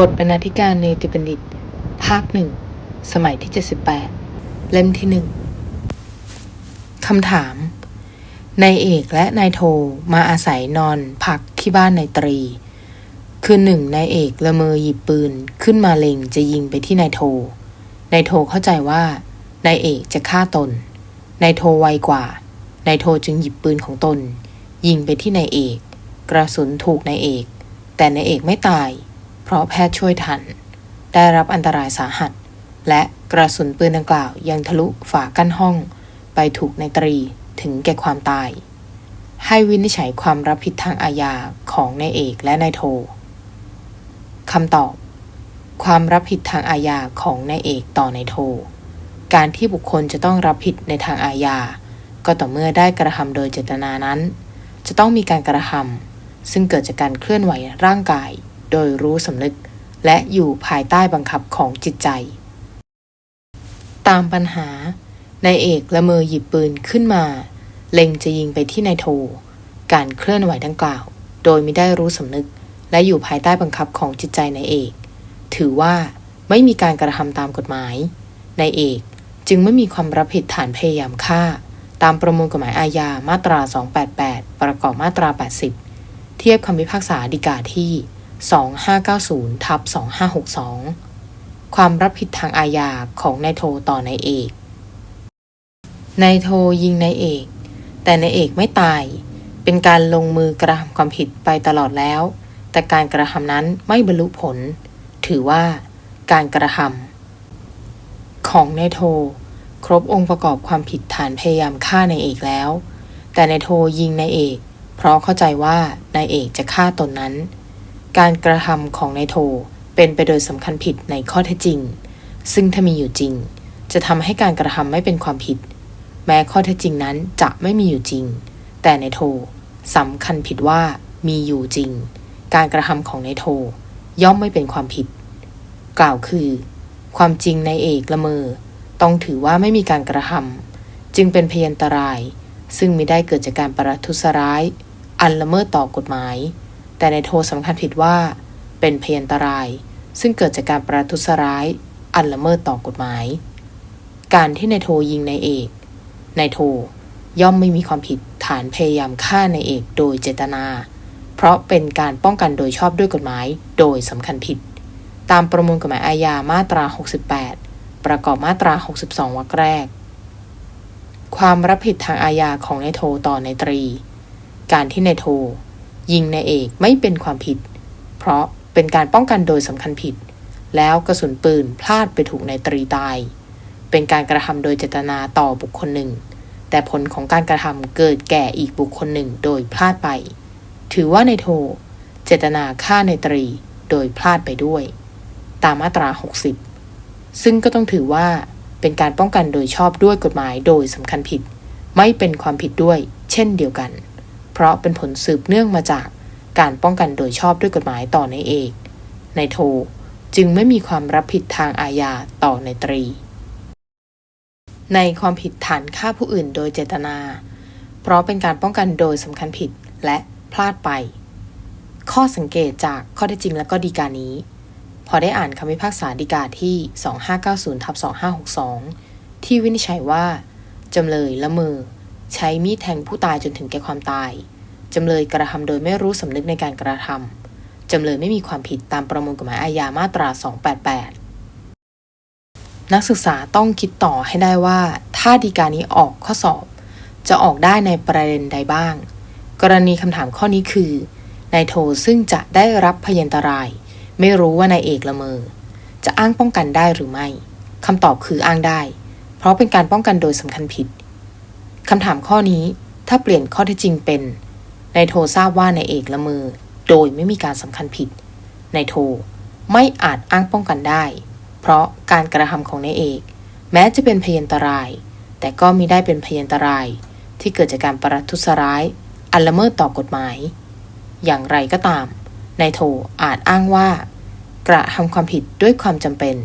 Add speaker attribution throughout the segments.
Speaker 1: บทบรรณาธิการเนติบัณฑิต ภาคหนึ่ง สมัยที่ 78 เล่มที่หนึ่งคำถาม นายเอกและนายโทมาอาศัยนอนพักที่บ้านนายตรี คืนหนึ่งนายเอกละเมอหยิบปืนขึ้นมาเล็งจะยิงไปที่นายโท นายโทเข้าใจว่านายเอกจะฆ่าตน นายโทไวกว่านายโทจึงหยิบปืนของตน ยิงไปที่นายเอก กระสุนถูกนายเอก แต่นายเอกไม่ตาย เพราะแพทย์ช่วยทัน ได้รับอันตรายสาหัส และกระสุนปืนดังกล่าวยังทะลุฝากั้นห้อง ไปถูกในตรีถึงแก่ความตาย ให้วินิจฉัยความรับผิดทางอาญาของนายเอกและนายโทคำตอบ ความรับผิดทางอาญาของนายเอกต่อนายโท การที่บุคคลจะต้องรับผิดในทางอาญา ก็ต่อเมื่อได้กระทำโดยเจตนานั้น จะต้องมีการกระทำซึ่งเกิดจากการเคลื่อนไหวร่างกาย โดยรู้สำนึก และอยู่ภายใต้บังคับของจิตใจ ตามปัญหานายเอกละเมอหยิบปืนขึ้นมา เล็งจะยิงไปที่นายโท การเคลื่อนไหวดังกล่าว โดยไม่ได้รู้สำนึก และอยู่ภายใต้บังคับของจิตใจนายเอก ถือว่าไม่มีการกระทำตามกฎหมายนายเอกจึงไม่มีความรับผิดฐานพยายามฆ่า ตามประมวลกฎหมายอาญามาตรา 288 ประกอบมาตรา 80 เทียบคำพิพากษาฎีกาที่ 2590ทับ2562 ความรับผิดทางอาญาของนายโทต่อนายเอก นายโทยิงนายเอก แต่นายเอกไม่ตาย เป็นการลงมือกระทำความผิดไปตลอดแล้ว แต่การกระทำนั้นไม่บรรลุผล ถือว่าการกระทำของนายโท ครบองค์ประกอบความผิดฐานพยายามฆ่านายเอกแล้ว แต่นายโทยิงนายเอก เพราะเข้าใจว่านายเอกจะฆ่าตนนั้น การกระทำของนายโท เป็นไปโดยสำคัญผิดในข้อเท็จจริง ซึ่งถ้ามีอยู่จริง จะทำให้การกระทำไม่เป็นความผิด แม้ข้อเท็จจริงนั้นจะไม่มีอยู่จริง แต่ในายโทสำคัญผิดว่ามีอยู่จริง การกระทำของนายโท ย่อมไม่เป็นความผิด กล่าวคือ ความจริงในเอกละเมอ ต้องถือว่าไม่มีการกระทำจึงเป็นพยันตราย ซึ่งไม่ได้เกิดจากการประทุษร้าย อันละเมิดต่อกฎหมาย แต่ในโทสำคัญผิดว่า เป็นพยันตราย ซึ่งเกิดจากการประทุษร้าย อันละเมิดต่อกฎหมาย การที่นายโทยิงนายเอกนายโทย่อมไม่มีความผิดฐานพยายามฆ่านายเอกโดยเจตนา เพราะเป็นการป้องกันโดยชอบด้วยกฎหมายโดยสำคัญผิด ตามประมวลกฎหมายอาญามาตรา 68 ประกอบมาตรา 62 วรรคแรก ความรับผิดทางอาญาของนายโทต่อนายตรี การที่นายโท ยิงนายเอกไม่เป็นความผิด เพราะเป็นการป้องกันโดยสำคัญผิด แล้วกระสุนปืนพลาดไปถูกนายตรีตาย เป็นการกระทำโดยเจตนาต่อบุคคลหนึ่ง แต่ผลของการกระทำเกิดแก่อีกบุคคลหนึ่งโดยพลาดไป ถือว่าในโท เจตนาฆ่าในตรีโดยพลาดไปด้วย ตามมาตรา 60 ซึ่งก็ต้องถือว่าเป็นการป้องกันโดยชอบด้วยกฎหมายโดยสำคัญผิด ไม่เป็นความผิดด้วย เช่นเดียวกัน ราะเป็นผลสืบเนื่องมาจากการป้องกันโดยชอบด้วยกฎหมายต่อในเอกในโท จึงไม่มีความรับผิดทางอาญาต่อในตรี ในความผิดฐานฆ่าผู้อื่นโดยเจตนา เพราะเป็นการป้องกันโดยสำคัญผิดและพลาดไป ข้อสังเกตจากข้อเท็จจริงและก็ดีกานี้ พอได้อ่านคำพิพากษาดีกาที่ 2590ทับ2562 ที่วินิจฉัยว่าจำเลยละเมอ ใช้มีดแทงผู้ตายจนถึงแก่ความตาย จำเลยกระทำโดยไม่รู้สำนึกในการกระทำ จำเลยไม่มีความผิดตามประมวลกฎหมายอาญามาตรา 288 นักศึกษาต้องคิดต่อให้ได้ว่า ถ้าดีการนี้ออกข้อสอบ จะออกได้ในประเด็นใดบ้าง กรณีคำถามข้อนี้คือนายโทซึ่งจะได้รับพยันตราย ไม่รู้ว่านายเอกละเมอ จะอ้างป้องกันได้หรือไม่คำตอบคืออ้างได้ เพราะเป็นการป้องกันโดยสำคัญผิด คำถามข้อนี้ถ้าเปลี่ยนข้อเท็จจริงเป็นนายโททราบว่านายเอกละเมอโดยไม่มีการสำคัญผิดนายโทไม่อาจอ้างป้องกันได้ เพราะการกระทำของนายเอก แม้จะเป็นพยันตราย แต่ก็มิได้เป็นพยันตราย ที่เกิดจากการประทุษร้าย อันละเมิดต่อกฎหมาย อย่างไรก็ตามนายโทอาจอ้างว่า กระทำความผิดด้วยความจำเป็น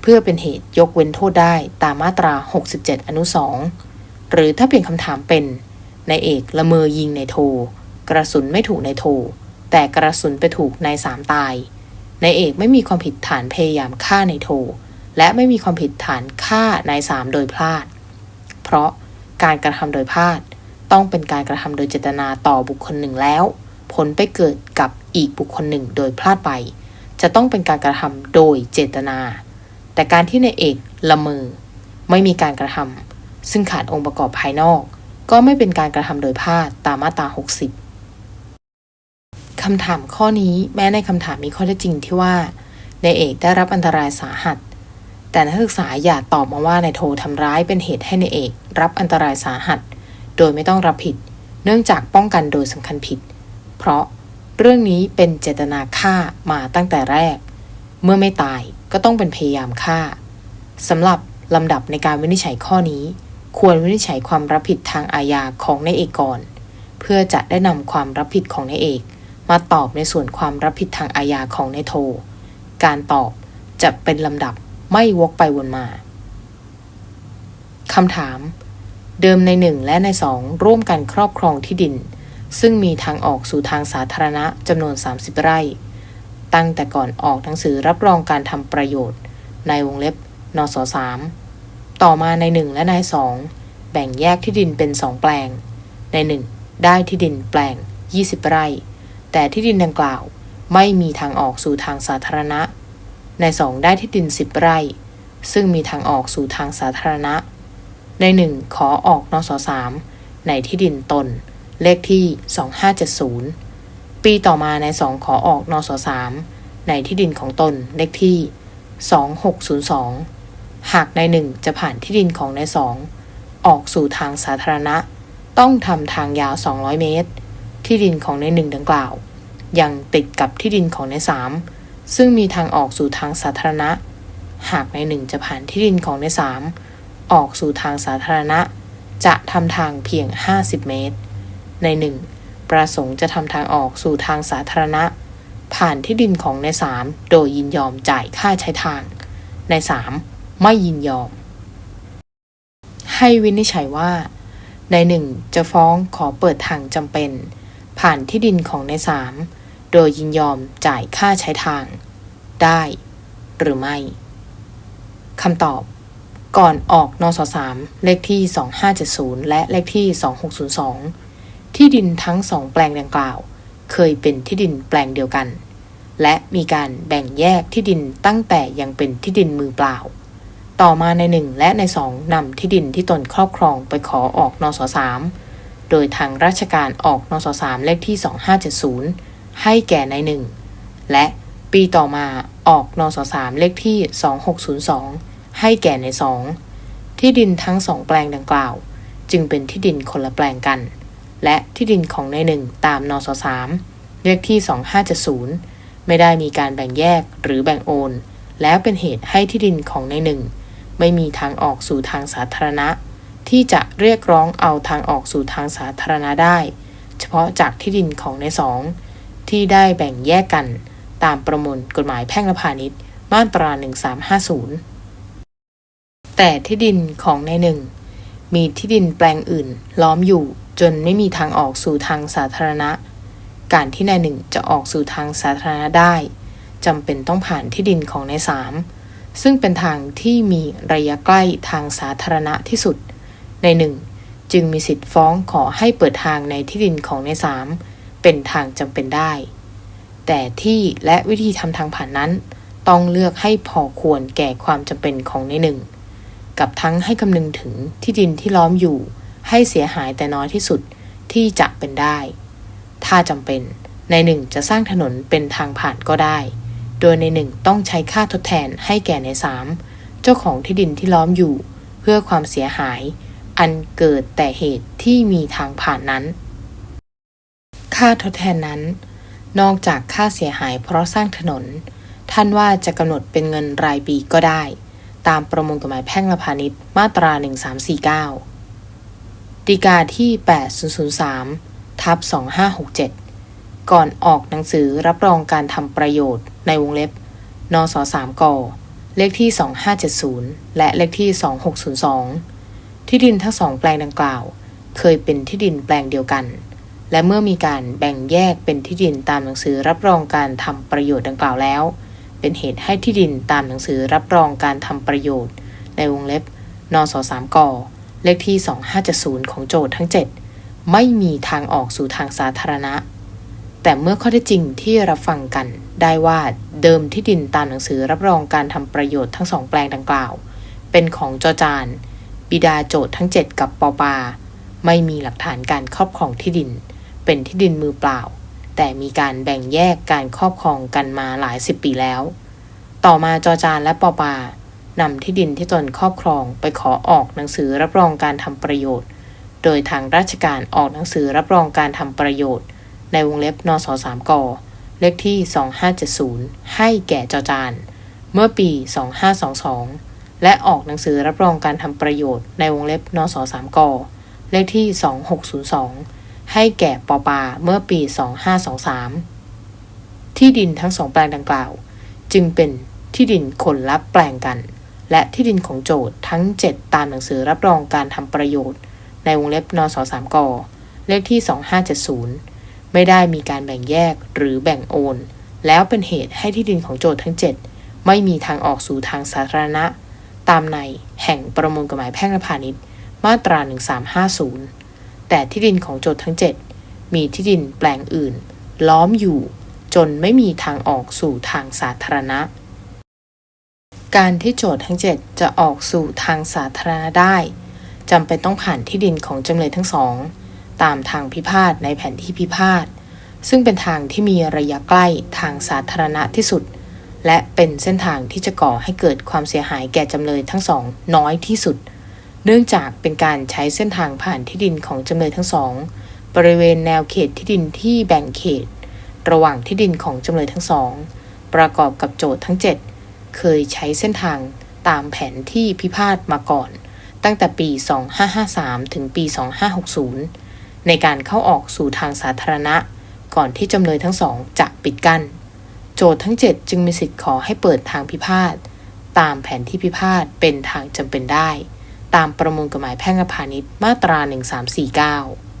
Speaker 1: เพื่อเป็นเหตุยกเว้นโทษได้ตามมาตรา 67 อนุ2 หรือถ้าเปลี่ยนคำถามเป็นนายเอกละเมอยิงนายโท กระสุนไม่ถูกนายโท แต่กระสุนไปถูกนายสามตายนายเอกไม่มีความผิดฐานพยายามฆ่านายโท และไม่มีความผิดฐานฆ่านายสามโดยพลาด เพราะการกระทำโดยพลาดต้องเป็นการกระทำโดยเจตนาต่อบุคคลหนึ่งแล้ว ผลไปเกิดกับอีกบุคคลหนึ่งโดยพลาดไป จะต้องเป็นการกระทำโดยเจตนา แต่การที่นายเอกละเมอไม่มีการกระทำ ซึ่งขาดองค์ประกอบภายนอก ก็ไม่เป็นการกระทำโดยพลาดตามมาตรา 60 คำถามข้อนี้แม้ในคำถามมีข้อเท็จจริงที่ว่า ในเอกได้รับอันตรายสาหัส แต่นักศึกษาอย่าตอบมาว่าในโททำร้ายเป็นเหตุให้ในเอกรับอันตรายสาหัส โดยไม่ต้องรับผิด เนื่องจากป้องกันโดยสำคัญผิด เพราะเรื่องนี้เป็นเจตนาฆ่ามาตั้งแต่แรก เมื่อไม่ตายก็ต้องเป็นพยายามฆ่าสำหรับลำดับในการวินิจฉัยข้อนี้ ควรวินิจฉัยความรับผิดทางอาญาของนายเอกก่อน เพื่อจะได้นำความรับผิดของนายเอก มาตอบในส่วนความรับผิดทางอาญาของนายโท การตอบจะเป็นลำดับไม่วกไปวนมาคำถาม เดิมในหนึ่งและในสองร่วมกันครอบครองที่ดิน ซึ่งมีทางออกสู่ทางสาธารณะจำนวน 30 ไร่ ตั้งแต่ก่อนออกหนังสือรับรองการทำประโยชน์ ในวงเล็บนสสาม ต่อมาในหนึ่งและในสองแบ่งแยกที่ดินเป็นสองแปลง ในหนึ่งได้ที่ดินแปลง 20 ไร่ แต่ที่ดินดังกล่าวไม่มีทางออกสู่ทางสาธารณะ ในสองได้ที่ดิน 10 ไร่ ซึ่งมีทางออกสู่ทางสาธารณะ ในหนึ่งขอออกนสสามในที่ดินตน เลขที่ 2570 ปีต่อมาในสองขอออกนสสามในที่ดินของตนเลขที่ 2602 หากในหนึ่งจะผ่านที่ดินของในสองออกสู่ทางสาธารณะ ต้องทำทางยาว 200 เมตร ที่ดินของในหนึ่งดังกล่าว ยังติดกับที่ดินของในสามซึ่งมีทางออกสู่ทางสาธารณะ หากในหนึ่งจะผ่านที่ดินของในสามออกสู่ทางสาธารณะ จะทำทางเพียง 50 เมตร ในหนึ่งประสงค์จะทำทางออกสู่ทางสาธารณะ ผ่านที่ดินของในสามโดยยินยอมจ่ายค่าใช้ทางในสาม ไม่ยินยอม ให้วินิจฉัยว่า ในหนึ่งจะฟ้องขอเปิดทางจำเป็น ผ่านที่ดินของในสามโดยยินยอมจ่ายค่าใช้ทาง ได้หรือไม่คำตอบ ก่อนออกนสสามเลขที่ 2570 และเลขที่ 2602 ที่ดินทั้งสองแปลงดังกล่าว เคยเป็นที่ดินแปลงเดียวกัน และมีการแบ่งแยกที่ดินตั้งแต่ยังเป็นที่ดินมือเปล่า ต่อมาในหนึ่งและในสองนำที่ดินที่ตนครอบครองไปขอออกนสสามโดยทางราชการออกนสสามเลขที่ 2570 ให้แก่ในหนึ่งและปีต่อมาออกนสสามเลขที่ 2602 ให้แก่ในสองที่ดินทั้งสองแปลงดังกล่าว จึงเป็นที่ดินคนละแปลงกัน และที่ดินของในหนึ่งตามนสสามเลขที่ 2570 ไม่ได้มีการแบ่งแยกหรือแบ่งโอน แล้วเป็นเหตุให้ที่ดินของในหนึ่ง ไม่มีทางออกสู่ทางสาธารณะ ที่จะเรียกร้องเอาทางออกสู่ทางสาธารณะได้ เฉพาะจากที่ดินของในสองที่ได้แบ่งแยกกันตามประมวลกฎหมายแพ่งและพาณิชย์มาตรา 1350 แต่ที่ดินของในหนึ่งมีที่ดินแปลงอื่นล้อมอยู่จนไม่มีทางออกสู่ทางสาธารณะ การที่นายหนึ่งจะออกสู่ทางสาธารณะได้จำเป็นต้องผ่านที่ดินของนายสาม ซึ่งเป็นทางที่มีระยะใกล้ทางสาธารณะที่สุด ในหนึ่งจึงมีสิทธิ์ฟ้องขอให้เปิดทางในที่ดินของในสามเป็นทางจำเป็นได้ แต่ที่และวิธีทำทางผ่านนั้น ต้องเลือกให้พอควรแก่ความจำเป็นของในหนึ่งกับทั้งให้คำนึงถึงที่ดินที่ล้อมอยู่ ให้เสียหายแต่น้อยที่สุดที่จะเป็นได้ ถ้าจำเป็นในหนึ่งจะสร้างถนนเป็นทางผ่านก็ได้ โดยในหนึ่งต้องใช้ค่าทดแทนให้แก่ในสามเจ้าของที่ดินที่ล้อมอยู่ เพื่อความเสียหาย อันเกิดแต่เหตุที่มีทางผ่านนั้น ค่าทดแทนนั้น นอกจากค่าเสียหายเพราะสร้างถนน ท่านว่าจะกำหนดเป็นเงินรายปีก็ได้ ตามประมวลกฎหมายแพ่งและพาณิชย์มาตรา 1349ฎีกาที่ 8003ทับ2567 ก่อนออกหนังสือรับรองการทำประโยชน์ ในวงเล็บ นส3กเลขที่ 2570 และเลขที่ 2602 ที่ดินทั้งสองแปลงดังกล่าว เคยเป็นที่ดินแปลงเดียวกัน และเมื่อมีการแบ่งแยกเป็นที่ดินตามหนังสือรับรองการทำประโยชน์ดังกล่าวแล้ว เป็นเหตุให้ที่ดินตามหนังสือรับรองการทำประโยชน์ ในวงเล็บ นสสามก เลขที่ 2570 ของโจทย์ทั้ง 7 ไม่มีทางออกสู่ทางสาธารณะ แต่เมื่อข้อเท็จจริงที่รับฟังกัน ได้ว่าเดิมที่ดินตามหนังสือรับรองการทำประโยชน์ทั้งสองแปลงดังกล่าว เป็นของจอจาน บิดาโจทย์ทั้ง 7 กับปอปา ไม่มีหลักฐานการครอบครองที่ดิน เป็นที่ดินมือเปล่า แต่มีการแบ่งแยกการครอบครองกันมาหลายสิบปีแล้ว ต่อมาจอจานและปอปานำที่ดินที่ตนครอบครองไปขอออกหนังสือรับรองการทำประโยชน์ โดยทางราชการออกหนังสือรับรองการทำประโยชน์ ในวงเล็บนสสามกเลขที่ 2570 ให้แก่จอจาน เมื่อปี 2522 และออกหนังสือรับรองการทำประโยชน์ในวงเล็บนสสามกเลขที่ 2602 ให้แก่ปอปาเมื่อปี 2523 ที่ดินทั้งสองแปลงดังกล่าว จึงเป็นที่ดินคนละแปลงกัน และที่ดินของโจทย์ทั้ง 7 ตามหนังสือรับรองการทำประโยชน์ ในวงเล็บนสสามกเลขที่ 2570 ไม่ได้มีการแบ่งแยกหรือแบ่งโอน แล้วเป็นเหตุให้ที่ดินของโจทย์ทั้ง 7 ไม่มีทางออกสู่ทางสาธารณะ ตามในแห่งประมวลกฎหมายแพ่งและพาณิชย์ มาตรา 1350 แต่ที่ดินของโจทย์ทั้ง 7 มีที่ดินแปลงอื่น ล้อมอยู่ จนไม่มีทางออกสู่ทางสาธารณะ การที่โจทย์ทั้ง 7 จะออกสู่ทางสาธารณะได้จำเป็นต้องผ่านที่ดินของจำเลยทั้งสอง ตามทางพิพาทในแผนที่พิพาท ซึ่งเป็นทางที่มีระยะใกล้ทางสาธารณะที่สุด และเป็นเส้นทางที่จะก่อให้เกิดความเสียหายแก่จำเลยทั้งสองน้อยที่สุด เนื่องจากเป็นการใช้เส้นทางผ่านที่ดินของจำเลยทั้งสอง บริเวณแนวเขตที่ดินที่แบ่งเขต ระหว่างที่ดินของจำเลยทั้งสอง ประกอบกับโจทย์ทั้ง 7 เคยใช้เส้นทางตามแผนที่พิพาทมาก่อน ตั้งแต่ปี 2553 ถึงปี 2560 ในการเข้าออกสู่ทางสาธารณะ ก่อนที่จำเลยทั้งสองจะปิดกั้น โจทย์ทั้ง 7 จึงมีสิทธิ์ขอให้เปิดทางพิพาท ตามแผนที่พิพาทเป็นทางจำเป็นได้ ตามประมวลกฎหมายแพ่งและพาณิชย์มาตรา 1349